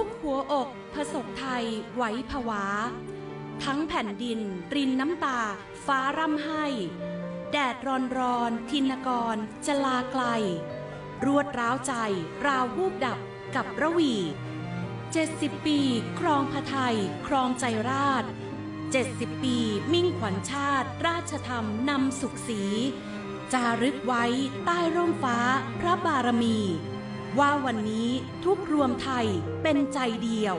ทุกหัวอกผสกไทยไหวผวา ทั้งแผ่นดิน รินน้ำตา ฟ้าร่ำให้ แดดร้อนร้อน ทินกรจะลาไกล รวดร้าวใจ ราววูบดับกับระวี 70 ปี ครองพระไทย ครองใจราช 70 ปี มิ่งขวัญชาติ ราชธรรมนำสุขสี จารึกไว้ใต้ร่มฟ้าพระบารมี ว่าวันนี้ทุกรวมไทยเป็นใจเดียว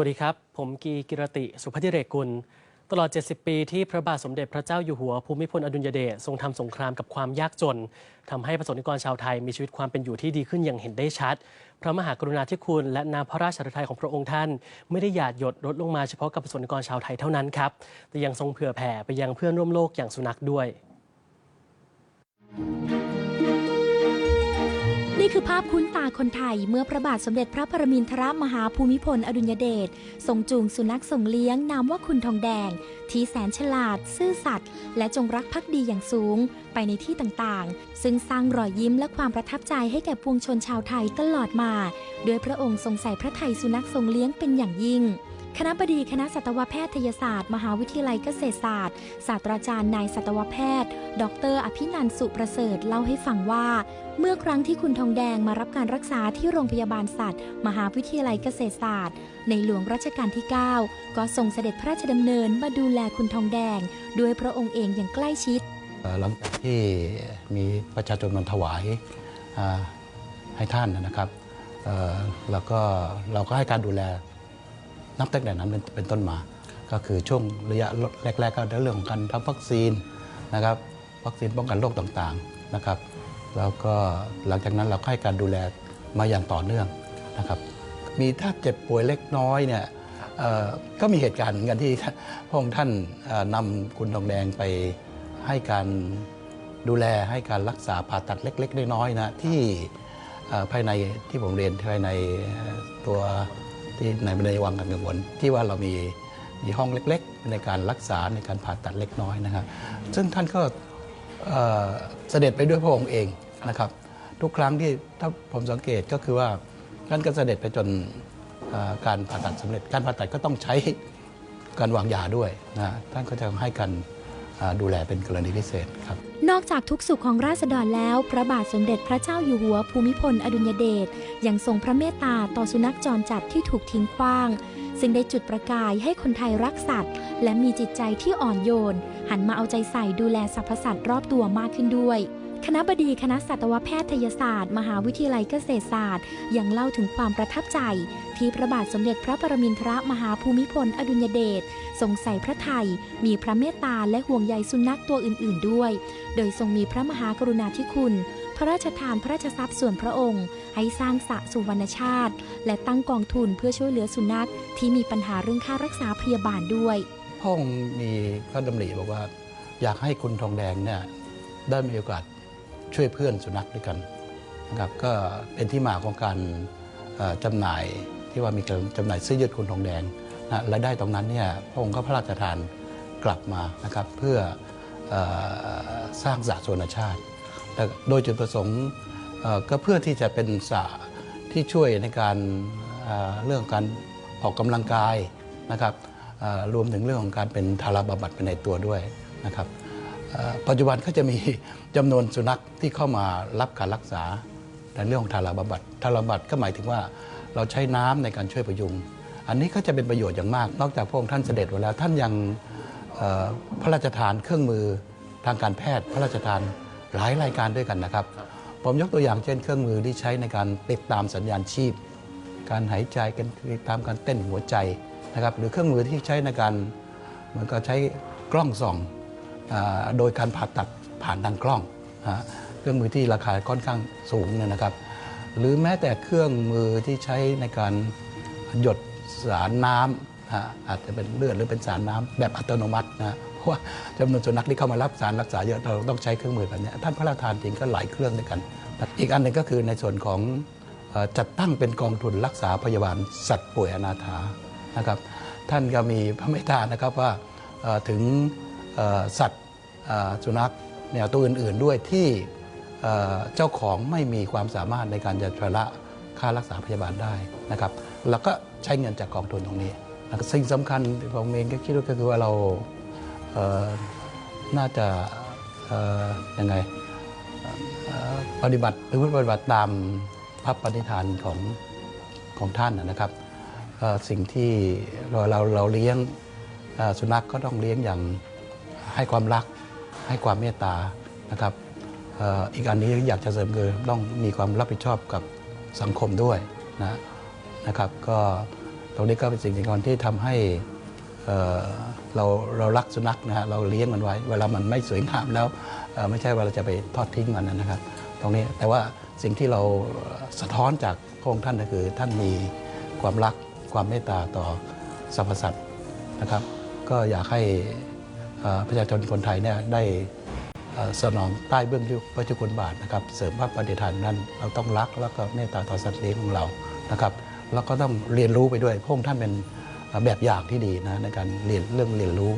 วัสดีครับ ผมกีกิรติ สุภธิเรกุล ตลอด 70 ปีที่พระบาทสมเด็จพระเจ้าอยู่หัว ภูมิพลอดุลยเดชทรงทำสงครามกับความยากจนทำให้ประสบนิกรชาวไทยมีชีวิตความเป็นอยู่ที่ดีขึ้นอย่างเห็นได้ชัด พระมหากรุณาธิคุณและน้ำพระราชฤทัยของพระองค์ท่าน ไม่ได้หยาดหยดลดลงมาเฉพาะกับประสบนิกรชาวไทยเท่านั้นครับแต่ยังทรงเผื่อแผ่ไปยังเพื่อนร่วมโลกอย่างสุนัขด้วย นี่คือภาพคุ้นตาคนไทยเมื่อพระบาทสมเด็จพระปรมินทรมหาภูมิพลอดุลยเดชทรงจูงสุนัขส่งเลี้ยงนามว่าคุณทองแดง ที่แสนฉลาด ซื่อสัตย์และจงรักภักดีอย่างสูง ไปในที่ต่างๆ ซึ่งสร้างรอยยิ้มและความประทับใจให้แก่ปวงชนชาวไทยตลอดมา โดยพระองค์ทรงใส่พระไทยสุนัขส่งเลี้ยงเป็นอย่างยิ่ง คณะบดีคณะสัตวแพทยศาสตร์ มหาวิทยาลัยเกษตรศาสตร์ ศาสตราจารย์นายสัตวแพทย์ ดร อภินันสุประเสริฐเล่าให้ฟังว่า เมื่อครั้งที่คุณทองแดงมารับการรักษาที่โรงพยาบาลสัตว์ มหาวิทยาลัยเกษตรศาสตร์ ในหลวงรัชกาลที่ 9 ก็ทรงเสด็จพระราชดำเนินมาดูแลคุณทองแดง ด้วยพระองค์เองอย่างใกล้ชิด หลังจากที่มีประชาชนมาถวายให้ท่านนะครับแล้วก็เราก็ให้การดูแล นับตั้งแต่นั้นเป็นเป็นต้นมา ก็คือช่วงระยะแรก ๆ ก็เรื่องของการทำวัคซีนนะครับวัคซีนป้องกันโรคต่างๆนะครับแล้วก็หลังจากนั้นเราก็ให้การดูแลมาอย่างต่อเนื่องนะครับมีถ้าเจ็บป่วยเล็กน้อยเนี่ยก็มีเหตุการณ์เหมือนกันที่พระองค์ท่านนำคุณทองแดงไปให้การดูแลให้การรักษาผ่าตัดเล็ก ๆ น้อยๆนะที่ภายในที่ผมเรียนภายในตัว ที่ในบันไดวังกันกังวลที่ว่าเรามีมีห้องเล็ก ๆ ในการรักษาในการผ่าตัดเล็กน้อยนะครับ ซึ่งท่านก็เสด็จไปด้วยพระองค์เองนะครับ ทุกครั้งที่ถ้าผมสังเกตก็คือว่าท่านก็เสด็จไปจนการผ่าตัดสำเร็จ การผ่าตัดก็ต้องใช้การวางยาด้วยนะท่านก็จะให้การ ดูแลเป็นกรณีพิเศษครับ นอกจากทุกสุขของราษฎรแล้ว พระบาทสมเด็จพระเจ้าอยู่หัวภูมิพลอดุลยเดชยังทรงพระเมตตาต่อสุนัขจรจัดที่ถูกทิ้งขว้าง ซึ่งได้จุดประกายให้คนไทยรักสัตว์ และมีจิตใจที่อ่อนโยน หันมาเอาใจใส่ดูแลสรรพสัตว์รอบตัวมากขึ้นด้วย คณะบดีคณะสัตวแพทยศาสตร์ มหาวิทยาลัยเกษตรศาสตร์ ยังเล่าถึงความประทับใจ ที่พระบาทสมเด็จพระปรมินทรมหาภูมิพลอดุลยเดชทรงใส่พระไทย มีพระเมตตาและห่วงใยสุนัขตัวอื่น ๆ ด้วย โดยทรงมีพระมหากรุณาธิคุณ พระราชทานพระราชทรัพย์ส่วนพระองค์ ให้สร้างสระสุวรรณชาติ และตั้งกองทุนเพื่อช่วยเหลือสุนัขที่มีปัญหาเรื่องค่ารักษาพยาบาลด้วยพระองค์มีพระดำริบอกว่า อยากให้คุณทองแดงเนี่ยได้มีโอกาส ช่วยเพื่อนสุนัขด้วยกันนะครับก็เป็นที่มาของการเอ่อจำหน่ายที่ว่ามีการจำหน่ายเสื้อยืดคุณทองแดงนะและได้ตรงนั้นเนี่ยพระองค์ก็พระราชทานกลับมานะครับเพื่ออสร้างสระสวนชาติ แต่โดยจุดประสงค์ก็เพื่อที่จะเป็นสระที่ช่วยในการเเรื่องการออกกำลังกายนะครับรวมถึงเรื่องของการเป็นทาราบำบัดไปในตัวด้วยนะครับ ปัจจุบันก็จะมีจำนวนสุนัขที่เข้ามารับการรักษาในเรื่องของทาราบำบัดทาราบำบัดก็หมายถึงว่าเราใช้น้ำในการช่วยประยุง อันนี้ก็จะเป็นประโยชน์อย่างมาก นอกจากพระองค์ท่านเสด็จไว้แล้วท่านยังพระราชทานเครื่องมือทางการแพทย์ พระราชทานหลายรายการด้วยกันนะครับ ผมยกตัวอย่างเช่น เครื่องมือที่ใช้ในการติดตามสัญญาณชีพ การหายใจกันติดตามการเต้นหัวใจนะครับ หรือเครื่องมือที่ใช้ในการมันก็ใช้กล้องส่อง โดยการผ่าตัดผ่านทางกล้อง เครื่องมือที่ราคาค่อนข้างสูงเนี่ยนะครับ หรือแม้แต่เครื่องมือที่ใช้ในการหยดสารน้ำอาจจะเป็นเลือดหรือเป็นสารน้ำแบบอัตโนมัตินะเพราะว่าจำนวนสุนัขที่เข้ามารับสารรักษาเยอะเราต้องใช้เครื่องมือแบบนี้ท่านพระราชทานจริงก็หลายเครื่องด้วยกัน อีกอันหนึ่งก็คือในส่วนของจัดตั้งเป็นกองทุนรักษาพยาบาลสัตว์ป่วยอนาถานะครับ ท่านก็มีพระเมตตานะครับว่าถึง สัตว์สุนัขแนวตัวอื่น ๆด้วยที่เจ้าของไม่มีความสามารถในการจะชำระค่ารักษาพยาบาลได้นะครับแล้วก็ใช้เงินจากกองทุนตรงนี้ สิ่งสำคัญที่ผมเองก็คิดว่าก็คือว่าเราเน่าจะยังไงปฏิบัติหรือปฏิบัติตามพระปณิธานของของท่านนะครับสิ่งที่เราเราเราเลี้ยงสุนัขก็ต้องเลี้ยงอย่าง ให้ความรักให้ความเมตตานะครับอีกอันนี้อยากจะเสริมคือต้องมีความรับผิดชอบกับสังคมด้วยนะนะครับก็ตรงนี้ก็เป็นสิ่งสำคัญที่ทำให้เอ่อเราเรารักสุนัขนะฮะเราเลี้ยงมันไว้ เวลามันไม่สวยงามแล้วไม่ใช่ว่าเราจะไปทอดทิ้งมันนะครับ ตรงนี้แต่ว่าสิ่งที่เราสะท้อนจากพระองค์ท่านก็คือ ท่านมีความรักความเมตตาต่อสรรพสัตว์นะครับ ก็อยากให้ ประชาชนคนไทยเนี่ยได้สนองใต้เบื้องยุคพระเจ้าคุณบาทนะครับ เสริมพระปฏิฐานนั้น เราต้องรักแล้วก็เมตตาต่อสัตว์เลี้ยงของเรานะครับ แล้วก็ต้องเรียนรู้ไปด้วยพระองค์ท่านเป็นแบบอย่างที่ดีนะในการเรียนเรื่องเรียนรู้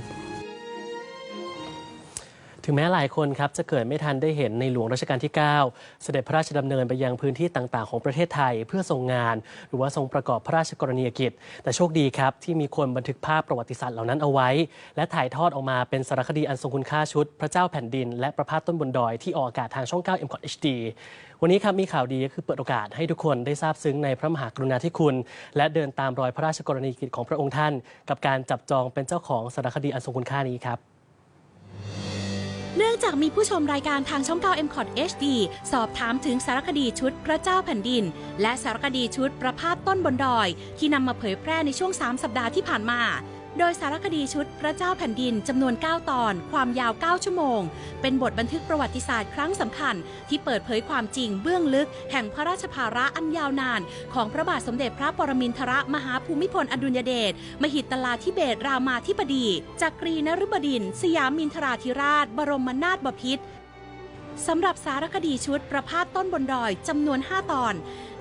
ถึงแม้หลายคนครับจะเกิดไม่ทันได้เห็นในหลวงรัชกาลที่ 9 เสด็จพระราชดำเนินไปยังพื้นที่ต่างๆ ของประเทศไทยเพื่อทรงงาน หรือว่าทรงประกอบพระราชกรณียกิจ แต่โชคดีครับ ที่มีคนบันทึกภาพประวัติศาสตร์เหล่านั้นเอาไว้ และถ่ายทอดออกมาเป็นสารคดีอันทรงคุณค่าชุด พระเจ้าแผ่นดิน และประพาสต้นบนดอยที่ออกอากาศทางช่อง 9 m c o t HD วันนี้ครับมีข่าวดีก็คือเปิดโอกาสให้ทุกคนได้ทราบซึ้งในพระมหากรุณาธิคุณ และเดินตามรอยพระราชกรณียกิจของพระองค์ท่าน กับการจับจองเป็นเจ้าของสารคดีอันทรงคุณค่านี้ครับ เนื่องจากมีผู้ชมรายการทางช่อง9 m c o t HD สอบถามถึงสารคดีชุดพระเจ้าแผ่นดิน และสารคดีชุดประพาสต้นบนดอย ที่นำมาเผยแพร่ในช่วง 3 สัปดาห์ที่ผ่านมา โดยสารคดีชุดพระเจ้าแผ่นดินจำนวน 9 ตอน ความยาว 9 ชั่วโมง เป็นบทบันทึกประวัติศาสตร์ครั้งสำคัญ ที่เปิดเผยความจริงเบื้องลึก แห่งพระราชภาระอันยาวนาน ของพระบาทสมเด็จพระปรมินทรมหาภูมิพลอดุลยเดชมหิตลาธิเบศรามาธิบดีจักรีนฤบดินทร์สยามินทราธิราช บรมนาถบพิตร สำหรับสารคดีชุดประพาสต้นบนดอยจำนวน 5 ตอน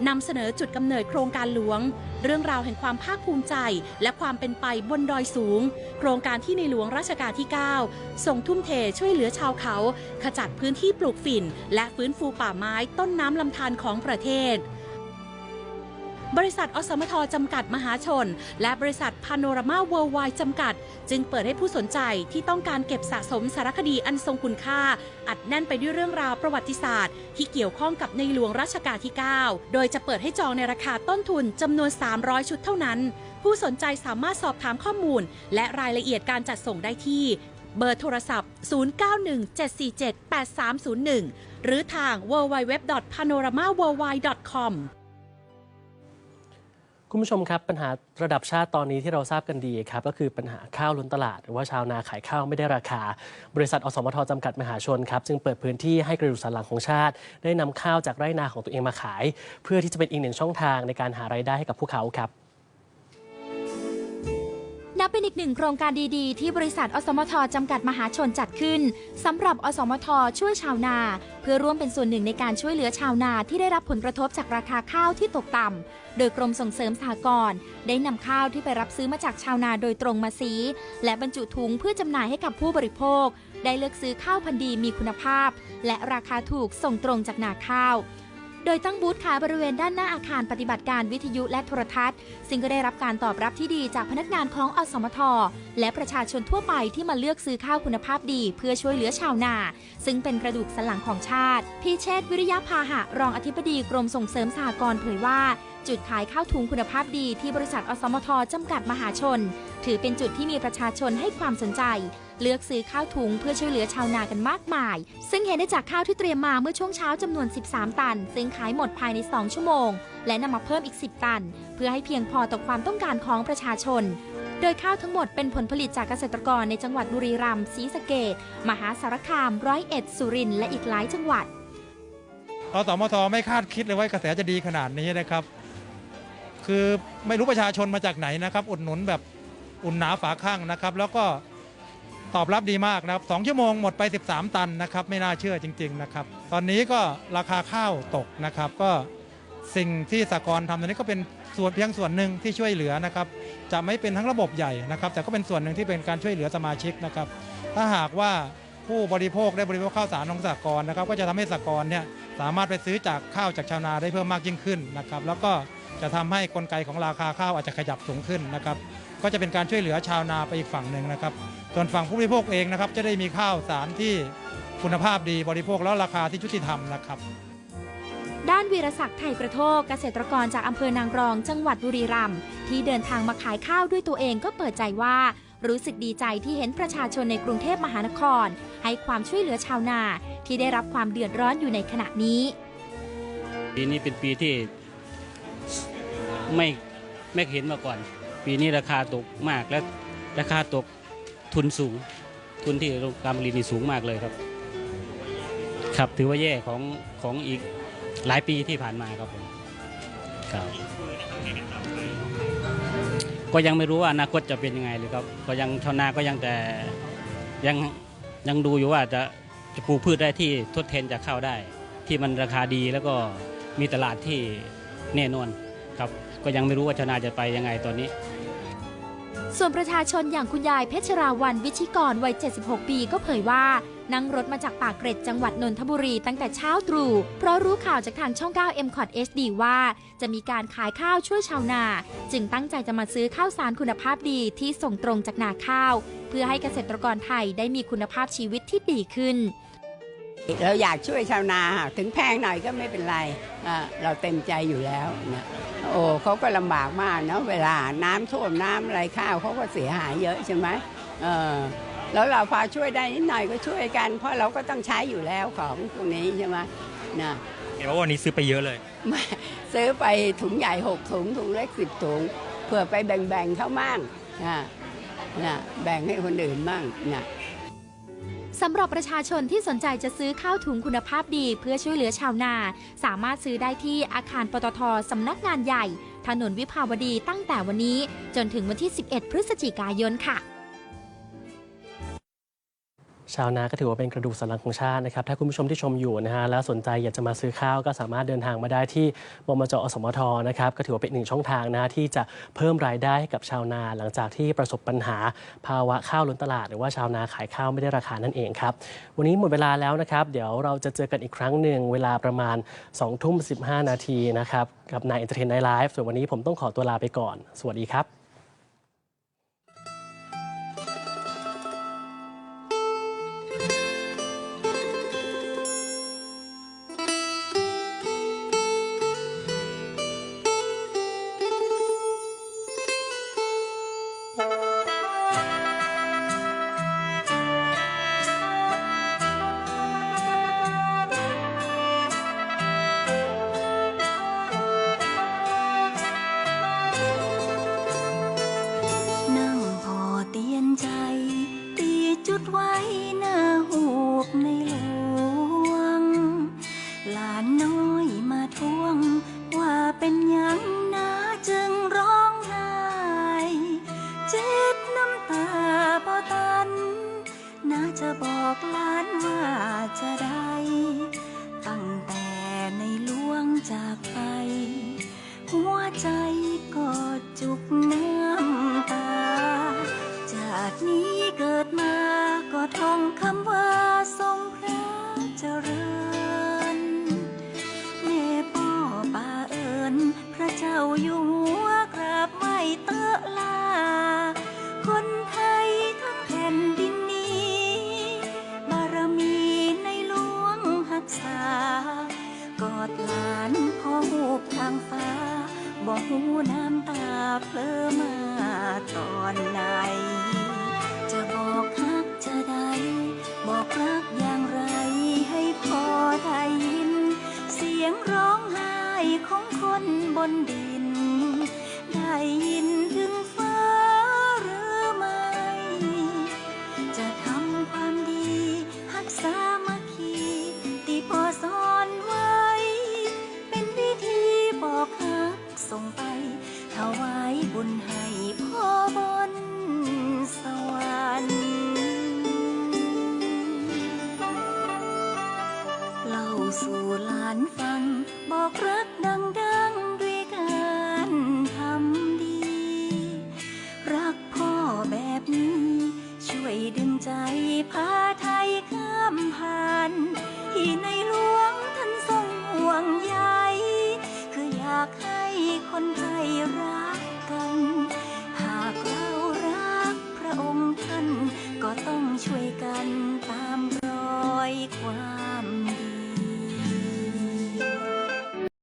นำเสนอจุดกำเนิดโครงการหลวง เรื่องราวแห่งความภาคภูมิใจ และความเป็นไปบนดอยสูง โครงการที่ในหลวงรัชกาลที่9ส่งทุ่มเทช่วยเหลือชาวเขา ขจัดพื้นที่ปลูกฝิ่น และฟื้นฟูป่าไม้ต้นน้ำลำธารของประเทศ บริษัทอสมทจำกัดมหาชน และบริษัทพาโนรามาเวิลด์ไวจำกัด จึงเปิดให้ผู้สนใจที่ต้องการเก็บสะสมสารคดีอันทรงคุณค่า อัดแน่นไปด้วยเรื่องราวประวัติศาสตร์ ที่เกี่ยวข้องกับในหลวงรัชกาลที่ 9 โดยจะเปิดให้จองในราคาต้นทุนจำนวน 300 ชุดเท่านั้น ผู้สนใจสามารถสอบถามข้อมูล และรายละเอียดการจัดส่งได้ที่เบอร์โทรศัพท์ 0917478301 หรือทาง www.panoramaworldwide.com คุณผู้ชมครับ ปัญหาระดับชาติตอนนี้ที่เราทราบกันดีครับก็คือปัญหาข้าวล้นตลาด หรือว่าชาวนาขายข้าวไม่ได้ราคา บริษัทอสมทจำกัดมหาชนครับจึงเปิดพื้นที่ให้กระดูกสันหลังของชาติ ได้นำข้าวจากไร่นาของตัวเองมาขาย เพื่อที่จะเป็นอีกหนึ่งช่องทางในการหารายได้ให้กับพวกเขาครับ เป็นอีกหนึ่งโครงการดีๆ ที่บริษัทอสมทจำกัดมหาชนจัดขึ้นสำหรับอสมทช่วยชาวนา เพื่อร่วมเป็นส่วนหนึ่งในการช่วยเหลือชาวนาที่ได้รับผลกระทบจากราคาข้าวที่ตกต่ำโดยกรมส่งเสริมสหกรณ์ได้นำข้าวที่ไปรับซื้อมาจากชาวนาโดยตรงมาซีและบรรจุถุงเพื่อจำหน่ายให้กับผู้บริโภค ได้เลือกซื้อข้าวพันธุ์ดีมีคุณภาพ และราคาถูกส่งตรงจากนาข้าว โดยตั้งบูธขายบริเวณด้านหน้าอาคารปฏิบัติการวิทยุและโทรทัศน์ ซึ่งก็ได้รับการตอบรับที่ดีจากพนักงานของอสมท และประชาชนทั่วไปที่มาเลือกซื้อข้าวคุณภาพดี เพื่อช่วยเหลือชาวนา ซึ่งเป็นกระดูกสันหลังของชาติ พี่เชษฐ์วิริยะพาหะรองอธิบดีกรมส่งเสริมสหกรณ์เผยว่า จุดขายข้าวถุงคุณภาพดีที่บริษัทอสมทจำกัดมหาชน ถือเป็นจุดที่มีประชาชนให้ความสนใจ เลือกซื้อข้าวถุงเพื่อช่วยเหลือชาวนากันมากมาย ซึ่งเห็นได้จากข้าวที่เตรียมมาเมื่อช่วงเช้าจำนวน 13 ตัน ซึ่งขายหมดภายใน 2 ชั่วโมง และนำมาเพิ่มอีก 10 ตัน เพื่อให้เพียงพอต่อความต้องการของประชาชน โดยข้าวทั้งหมดเป็นผลผลิตจากเกษตรกรในจังหวัดบุรีรัมย์ศรีสะเกดมหาสารคาม ร้อยเอ็ด สุรินทร์และอีกหลายจังหวัดอสมทไม่คาดคิดเลยว่ากระแสจะดีขนาดนี้นะครับ คือไม่รู้ประชาชนมาจากไหนนะครับ อุดหนุนแบบอุ่นหนาฝาข้างนะครับ แล้วก็ ตอบรับดีมากนะครับสองชั่วโมงหมดไป 13 ตันนะครับ ไม่น่าเชื่อจริง ๆ นะครับ ตอนนี้ก็ราคาข้าวตกนะครับ ก็สิ่งที่สากลทำตอนนี้ก็เป็นส่วนเพียงส่วนหนึ่งที่ช่วยเหลือนะครับ จะไม่เป็นทั้งระบบใหญ่นะครับ แต่ก็เป็นส่วนหนึ่งที่เป็นการช่วยเหลือสมาชิกนะครับ ถ้าหากว่าผู้บริโภคได้บริโภคข้าวสารของสากลนะครับ ก็จะทำให้สากลเนี่ยสามารถไปซื้อจากข้าวจากชาวนาได้เพิ่มมากยิ่งขึ้นนะครับ แล้วก็จะทำให้กลไกของราคาข้าวอาจจะขยับสูงขึ้นนะครับ ก็จะเป็นการช่วยเหลือชาวนาไปอีกฝั่งหนึ่งนะครับ ส่วนฝั่งผู้บริโภคเองนะครับจะได้มีข้าวสารที่คุณภาพดีบริโภคแล้วราคาที่ยุติธรรมนะครับ ด้านวีรศักดิ์ไทยประโทกเกษตรกรจากอำเภอนางรอง จังหวัดบุรีรัมย์ที่เดินทางมาขายข้าวด้วยตัวเองก็เปิดใจว่า รู้สึกดีใจที่เห็นประชาชนในกรุงเทพมหานคร ให้ความช่วยเหลือชาวนาที่ได้รับความเดือดร้อนอยู่ในขณะนี้ปีนี้เป็นปีที่ไม่ไม่เห็นมาก่อน ปีนี้ราคาตกมากและราคาตก ทุนสูง ทุนที่โรงการผลิตนี่สูงมากเลยครับ ครับถือว่าแย่ของของอีกหลายปีที่ผ่านมาครับผมครับก็ยังไม่รู้ว่าอนาคตจะเป็นยังไงเลยครับ ก็ยังชาวนาก็ยังแต่ยังยังดูอยู่ว่าจะจะปลูกพืชได้ที่ทดแทนจากข้าวได้ ที่มันราคาดีแล้วก็มีตลาดที่แน่นอนครับ ก็ยังไม่รู้ว่าชาวนาจะไปยังไงตอนนี้ ส่วนประชาชนอย่างคุณยายเพชรราวันวิชิกรวัย 76 ปีก็เผยว่า นั่งรถมาจากปากเกร็ดจังหวัดนนทบุรีตั้งแต่เช้าตรู่ เพราะรู้ข่าวจากทางช่อง 9 m c o t HD ว่า จะมีการขายข้าวช่วยชาวนา จึงตั้งใจจะมาซื้อข้าวสารคุณภาพดีที่ส่งตรงจากนาข้าว เพื่อให้เกษตรกรไทยได้มีคุณภาพชีวิตที่ดีขึ้น เราอยากช่วยชาวนาถึงแพงหน่อยก็ไม่เป็นไรอ่าเราเต็มใจอยู่แล้วนะโอ้เขาก็ลำบากมากเนาะเวลาน้ำท่วมน้ำอะไรข้าวเขาก็เสียหายเยอะใช่ไหมเออแล้วเราพอช่วยได้นิดหน่อยก็ช่วยกัน เพราะเราก็ต้องใช้อยู่แล้วของพวกนี้ใช่ไหมนะเห็นว่าวันนี้ซื้อไปเยอะเลยไม่ซื้อไปถุงใหญ่หกถุงถุงเล็กสิบถุงเพื่อไปแบ่งๆเขามั่งนะนะแบ่งให้คนอื่นมั่งนะ สำหรับประชาชนที่สนใจจะซื้อข้าวถุงคุณภาพดี เพื่อช่วยเหลือชาวนา สามารถซื้อได้ที่อาคารปตทสำนักงานใหญ่ ถนนวิภาวดีตั้งแต่วันนี้ จนถึงวันที่ 11 พฤศจิกายนค่ะ ชาวนาก็ถือว่าเป็นกระดูกสันหลังของชาตินะครับถ้าคุณผู้ชมที่ชมอยู่นะฮะแล้วสนใจอยากจะมาซื้อข้าวก็สามารถเดินทางมาได้ที่บมจอสมทนะครับก็ถือว่าเป็นหนึ่งช่องทางนะที่จะเพิ่มรายได้ให้กับชาวนาหลังจากที่ประสบปัญหาภาวะข้าวล้นตลาด หรือว่าชาวนาขายข้าวไม่ได้ราคานั่นเองครับวันนี้หมดเวลาแล้วนะครับ เดี๋ยวเราจะเจอกันอีกครั้งหนึ่งเวลาประมาณ2ทุ่ม15นาทีนะครับกับนายเอนเตอร์เทนไนไลฟ์ส่วนวันนี้ผมต้องขอตัวลาไปก่อน สวัสดีครับ จุดไว้หน้าหูบในหลวง หลานน้อยมาทวง ว่าเป็นยังนะจึงร้องไห้เจ็บน้ำตาพอตันนะจะบอกหลานว่าจะได้ ตั้งแต่ในหลวงจากไป หัวใจก็จุกน้ำตา จากนี้เกิดมา ก็ท่องคำว่าทรงพระเจริญแม่ป้อป่าเอิญพระเจ้าอยู่หัวกราบไหว้เตอะลา คนไทยทั้งแผ่นดินนี้ บารมีในหลวงหักษากอดหลานพ่อหูบทางฟ้า บอกหูน้ำตาเพลอมาตอนไหน บอกรักจะได้ บอกรักอย่างไรให้พอได้ยิน เสียงร้องไห้ของคนบนดิน นฟัง บอกรักดังๆ